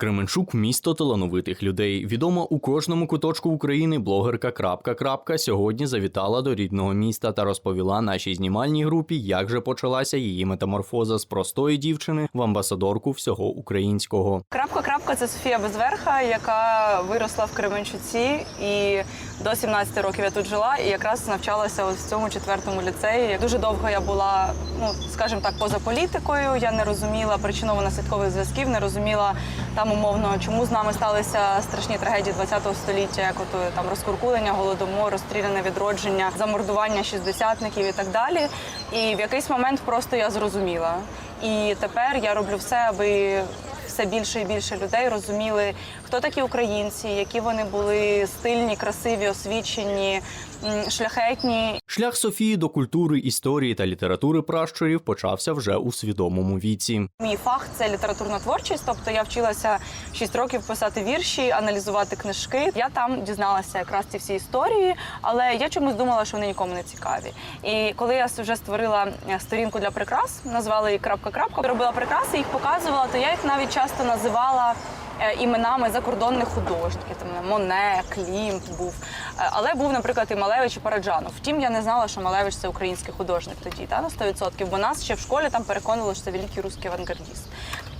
Кременчук місто талановитих людей. Відома у кожному куточку України блогерка крапка крапка сьогодні завітала до рідного міста та розповіла нашій знімальній групі, як же почалася її метаморфоза з простої дівчини в амбасадорку всього українського. Крапка крапка це Софія Безверха, яка виросла в Кременчуці і до 17 років я тут жила і якраз навчалася ось в цьому четвертому ліцеї. Дуже довго я була, ну скажімо так, поза політикою. Я не розуміла причинно-наслідкових зв'язків, не розуміла там умовно, чому з нами сталися страшні трагедії ХХ століття, як от е, там розкуркулення, голодомор, розстріляне відродження, замордування шістдесятників і так далі. І в якийсь момент просто я зрозуміла. І тепер я роблю все, аби все більше і більше людей розуміли, хто такі українці, які вони були стильні, красиві, освічені, шляхетні. Шлях Софії до культури, історії та літератури пращурів почався вже у свідомому віці. Мій фах це літературна творчість, тобто я вчилася 6 років писати вірші, аналізувати книжки. Я там дізналася якраз ці всі історії, але я чомусь думала, що вони нікому не цікаві. І коли я вже створила е, сторінку для прикрас, назвала її крапка крапка, робила прикраси, їх показувала, то я їх навіть часто називала. е, Іменами закордонних художників, там Моне, Клімт був, Е, але був, наприклад, і Малевич і Параджанов. Втім, я не знала, що Малевич це український художник тоді, та на 100%, бо нас ще в школі там переконували, що це великий русський авангардіст.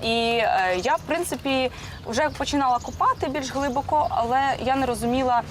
І е, я, в принципі, вже починала копати більш глибоко, але я не розуміла,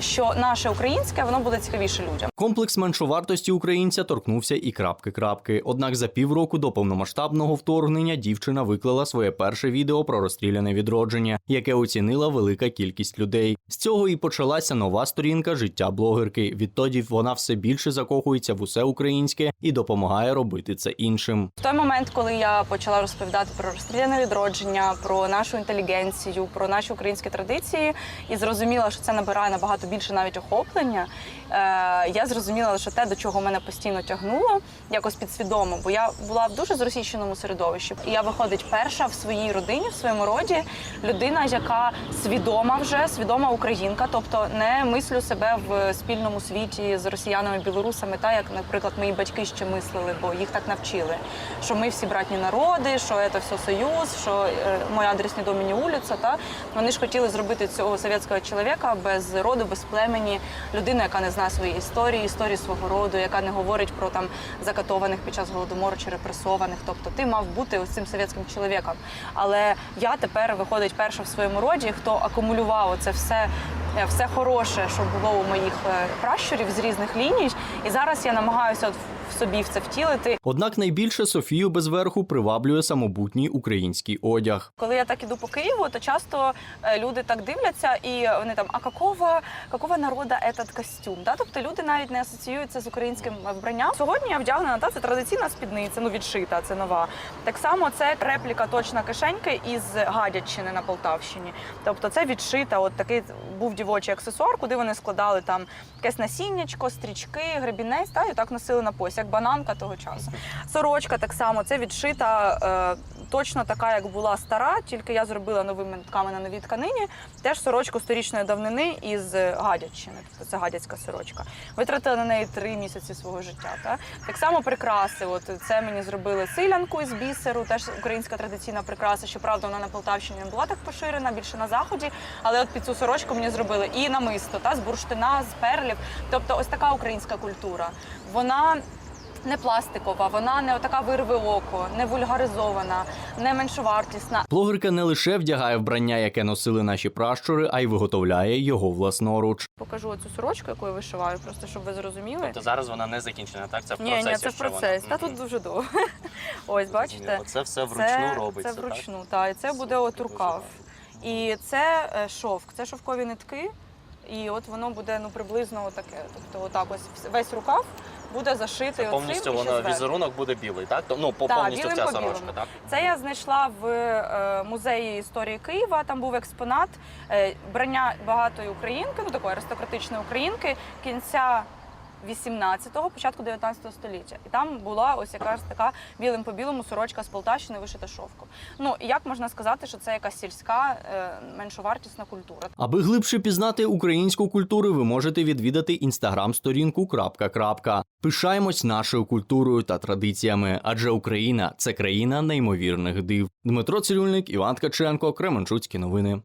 що наше українське воно буде цікавіше людям. Комплекс меншовартості українця торкнувся і крапки-крапки. Однак за півроку до повномасштабного вторгнення дівчина виклала своє перше відео про розстріляне відродження, яке оцінила велика кількість людей. З цього і почалася нова сторінка життя блогерки. Відтоді вона все більше закохується в усе українське і допомагає робити це іншим. В той момент, коли я почала розповідати про розстріляне відродження, про нашу інтелігенцію, про наші українські традиції, і зрозуміла, що це набирає набагато більше навіть охоплення. Е, я зрозуміла, що те, до чого мене постійно тягнуло, якось підсвідомо, бо я була в дуже зросійщеному середовищі. І я виходить перша в своїй родині, в своєму роді, людина, яка свідома вже свідома українка, тобто не мислю себе в спільному світі з росіянами, білорусами, та як, наприклад, мої батьки ще мислили, бо їх так навчили, що ми всі братні народи, що це все союз, що е, мой адрес не до мені вулиця. Та вони ж хотіли зробити цього совєтського чоловіка без роду, без племені, людину, яка не знає своєї історії, історії свого роду, яка не говорить про там закатованих під час голодомору чи репресованих. Тобто ти мав бути ось цим совєтським чоловіком. Але я тепер виходить перша в своєму роді, хто акумулював це все, все хороше, що було у моїх е, пращурів з різних ліній. І зараз я намагаюся от в собі в це втілити. Однак найбільше Софію безверху приваблює самобутній український одяг. Коли я так іду по Києву, то часто е, люди так дивляться, і вони там, а какого, какого народа этот костюм? Да? Тобто люди навіть не асоціюються з українським вбранням. Сьогодні я вдягнена та це традиційна спідниця, ну відшита, це нова. Так само це репліка точна кишеньки із Гадячини на Полтавщині. Тобто це відшита, от такий був дівочий аксесуар, куди вони складали там якесь насіннячко, стрічки, гребінець, та і так носили на пояс, як бананка того часу. Сорочка так само, це відшита е, точно така, як була стара, тільки я зробила новими нитками на новій тканині. Теж сорочку сторічної давнини із Гадяччини. Тобто це гадяцька сорочка. Витратила на неї три місяці свого життя. Та? Так само прикраси. От це мені зробили силянку із бісеру, теж українська традиційна прикраса. Щоправда, вона на Полтавщині не була так поширена, більше на заході. Але от під цю сорочку мені зробили і намисто, та з бурштина, з перлів. Тобто, ось така українська культура. Вона не пластикова, вона не така вирве око, не вульгаризована, не меншовартісна. Блогерка не лише вдягає вбрання, яке носили наші пращури, а й виготовляє його власноруч. Покажу оцю сорочку, яку я вишиваю, просто щоб ви зрозуміли. Тобто зараз вона не закінчена, так? Це в Ні, процесі. ні, це в процесі. Та тут дуже довго. Ось, бачите, Це все вручну це, робиться. Це вручну, так. І це буде от рукав. І це е, шовк, це шовкові нитки. І от воно буде ну приблизно отаке. Тобто, отак ось весь рукав буде зашитий. Це повністю ще воно візерунок буде білий, так? Ну, по Так, повністю ця сорочка, так? Це я знайшла в е, музеї історії Києва. Там був експонат е, брання багатої українки, ну такої аристократичної українки кінця 18-го, початку 19 століття. І там була ось якраз така білим по білому сорочка з Полтавщини вишита шовком. Ну і як можна сказати, що це якась сільська е, меншовартісна культура? Аби глибше пізнати українську культуру, ви можете відвідати інстаграм-сторінку крапка крапка. Пишаємось нашою культурою та традиціями, адже Україна це країна неймовірних див. Дмитро Цирюльник, Іван Ткаченко, Кременчуцькі новини.